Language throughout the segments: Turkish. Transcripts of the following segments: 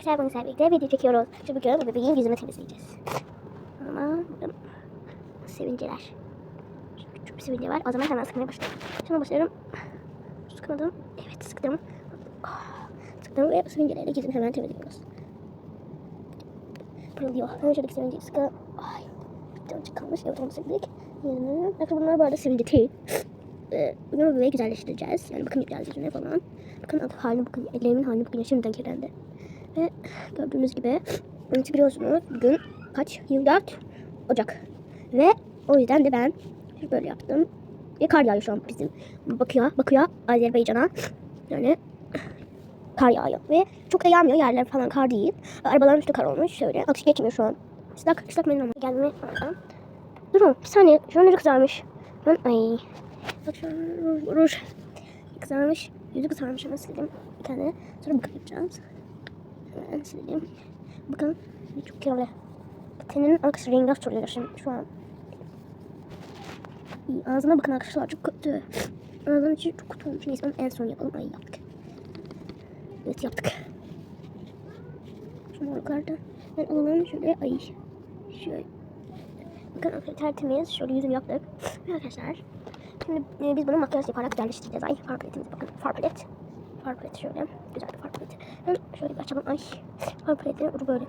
arkadaşlar bugün sizlerle birlikte video çekiyoruz. Bugün bu bebeğin yüzünü temizleyeceğiz. Ama bakın sevinceler. Şu Küçük bir sivilce var. O zaman hemen sıkmaya başlayalım. Şimdi başlıyorum. Sıkmadım. Evet sıktım. Ah, Sıktım ve sivilceleri yüzünü hemen temizliyoruz. Pırıldıyor. Hemen şuradaki sivilceyi sıkalım. Ay. Bir tanecik kalmış. Evet onu sildik. Yüzünü. Arkadaşlar bunlar bu arada sivilce değil. Ee, bugün bu bebeği güzelleştireceğiz. Yani bakın yüzüne falan. Bakın alt haline bakın. Ellerimin haline bakın. Şimdiden kirlendi. Ve gördüğünüz gibi artık biliyorsunuz bugün kaç? 24 Ocak. Ve o yüzden de ben böyle yaptım. Ve kar yağıyor şu an bizim. Bakıyor, bakıyor Azerbaycan'a. Yani kar yağıyor. Ve çok da yağmıyor. Yerler falan kar değil. Arabaların üstü kar olmuş. Şöyle. Akış geçmiyor şu an. Islak, ıslak benim ama. Gelme. Durun bir saniye. Şu an yüzü kızarmış. Ben, ay. Bak şu ruj, ruj. Kızarmış. Yüzü kızarmış ama sildim. Bir tane. Sonra yapacağız. Hemen sileyim. Bakın çok kirli. Tenin arkası rengi soruyor şimdi şu an. İyi, ağzına bakın arkadaşlar çok kötü. Ağzının içi çok kötü olmuş. Neyse onu en son yapalım. Ay yaptık. Evet yaptık. Şu morluklarda. Ben alalım şöyle ay. Şöyle. Bakın arkadaşlar tertemiz. Şöyle yüzünü yaptık. Arkadaşlar. Şimdi e, biz bunu makyaj yaparak yerleştireceğiz. Ay far paletimize bakın. Far palet. Far palet şöyle. Güzel bir far. Ben şöyle bir açalım. Ay. Far paletin ucu böyle.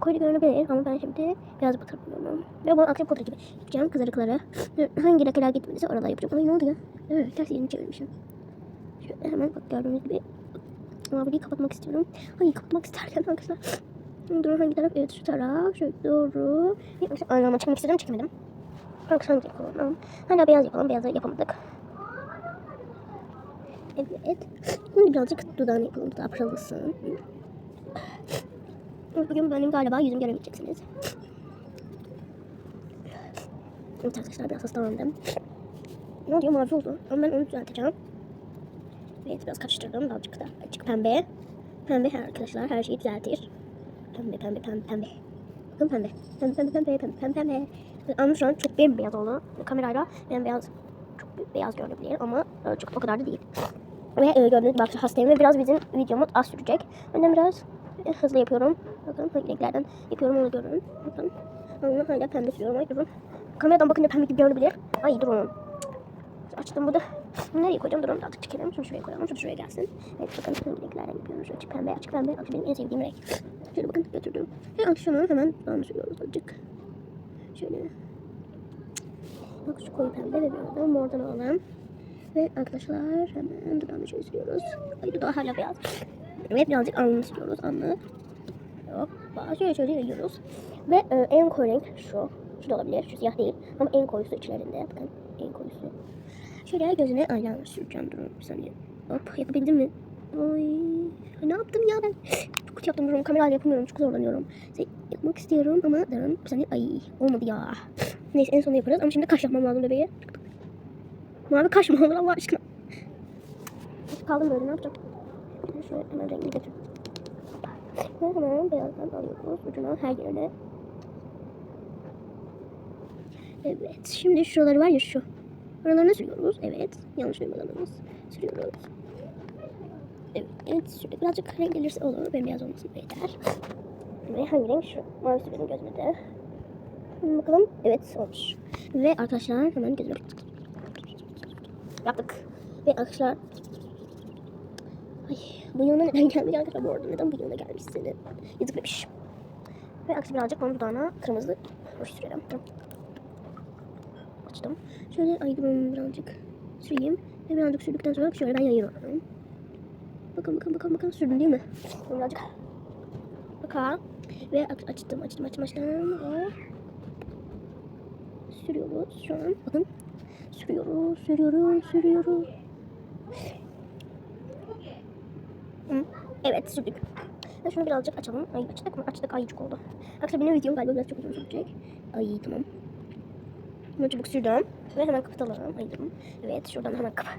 Koyu görünebilir ama ben şimdi biraz batırıyorum. Ve bunu aktif pudra gibi yapacağım kızarıkları. Hangi lekeler gitmediyse oralara yapacağım. Ay ne oldu ya? Evet ters yerini çevirmişim. Şöyle hemen bak gördüğünüz gibi. Maviyi kapatmak istiyorum. Ay kapatmak isterken arkadaşlar. Dur hangi taraf? Evet şu taraf. Şöyle doğru. Aynen ama çıkmak istedim çekemedim. Arkadaşlar hangi yapalım? Hala beyaz yapalım. Beyazı yapamadık. Evet. Şimdi birazcık dudağını yapalım. Dudağı. Bugün benim galiba yüzümü göremeyeceksiniz. Evet arkadaşlar biraz hastalandım. Ne oluyor mavi oldu. Ama ben onu düzelteceğim. Evet biraz karıştırdım. Birazcık da açık pembe. Pembe arkadaşlar her şeyi düzeltir. Pembe pembe pembe pembe. Bakın pembe. Pembe pembe pembe pembe pembe pembe. Ama şu an çok bembeyaz oldu. Kamerayla bembeyaz çok beyaz görünebilir ama e, çok o kadar da değil. Ve e, gördüğünüz arkadaşlar hastayım ve biraz bizim videomuz az sürecek. Ben biraz e, hızlı yapıyorum. Bakın hangi renklerden yapıyorum onu görün. Bakın. Onu hala pembe sürüyorum. Ay durun. Kameradan bakınca pembe gibi görünebilir. Ay durun. Açtım bu da. Bunu nereye koyacağım? Durun artık çekelim. Şunu şuraya koyalım. Şunu şuraya gelsin. Evet bakın hangi renklerden yapıyorum. Şu açık pembe, açık pembe. Açık benim en sevdiğim renk. Şöyle bakın götürdüm. Ve şunu hemen dudağına sürüyoruz azıcık. Şöyle. Bak şu koyu pembe ve da mordan alalım. Ve arkadaşlar hemen dudağını şöyle sürüyoruz. Ay dudağı hala beyaz. Ve birazcık alnını sürüyoruz. Alnı. Hoppa. Şöyle şöyle yayıyoruz. Ve e, en koyu renk şu. Şu da olabilir. Şu siyah değil. Ama en koyusu içlerinde. Bakın en koyusu. Şöyle gözüne eyeliner süreceğim. Durun bir saniye. Hop yapabildim mi? Ay ne yaptım ya ben? Çok kötü yaptım. Durun kamerayla yapamıyorum. Çok zorlanıyorum. Şey, yapmak istiyorum ama durun bir saniye. Ay olmadı ya. Neyse en sonunda yaparız. Ama şimdi kaş yapmam lazım bebeğe. Mavi kaş mı olur Allah aşkına? Kaldım böyle ne yapacağım? Şöyle hemen rengini getir. Ve hemen beyazdan alıyoruz ucuna her yerine. Evet. Şimdi şuraları var ya şu. Oralarına sürüyoruz. Evet. Yanlış duymadınız. Sürüyoruz. Evet. Şöyle birazcık renk gelirse olur. Bembeyaz olmasın yeter. Ve hangi renk şu? Mavi sürelim gözüme de. Hemen bakalım. Evet olmuş. Ve arkadaşlar hemen gözüme yaptık. Ve arkadaşlar Ay bu yana neden gelmiyor arkadaşlar bu arada neden bu yana gelmiş senin? Yazık demiş. Ve arkadaşlar birazcık onun dudağına kırmızı hoş sürelim. Açtım. Şöyle ay durun birazcık süreyim. Ve birazcık sürdükten sonra şöyle ben yayıyorum. Bakın bakın bakın bakın sürdüm değil mi? Birazcık bakalım. Ve aç- açtım açtım açtım açtım. Sürüyoruz şu an. Bakın sürüyoruz sürüyoruz sürüyoruz. Evet sürdük. Ve şunu birazcık açalım. Ay açtık mı? Açtık. Ay çok oldu. Arkadaşlar benim videom galiba biraz çok uzun sürecek. Ay tamam. Hemen çabuk sürdüm. Ve hemen kapatalım. Ay tamam. Evet şuradan hemen kapa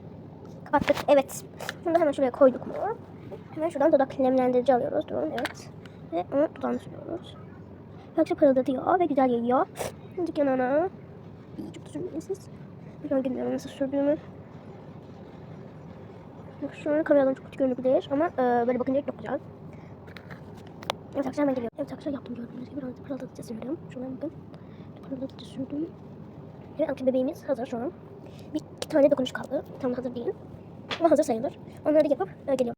kapattık. Evet. Bunu da hemen şuraya koyduk mu? Hemen şuradan dudak nemlendirici alıyoruz. Durun evet. Ve onu dudağına sürüyoruz. Arkadaşlar parıldatıyor ve güzel yayıyor. Azıcık yanına. İyi çok sürmeyin siz. Şu an bilmiyorum nasıl sürdüğümü. Bak şu an kameradan çok kötü görünebilir ama e, böyle bakınca çok güzel. Evet arkadaşlar ben geliyorum. Evet arkadaşlar yaptım gördüğünüz gibi. Biraz pırıldatıcı sürüyorum. Şuna bakın. Pırıldatıcı sürdüm. Evet arkadaşlar bebeğimiz hazır şu an. Bir iki tane dokunuş kaldı. Tam hazır değil. Ama hazır sayılır. Onları da yapıp e, geliyorum.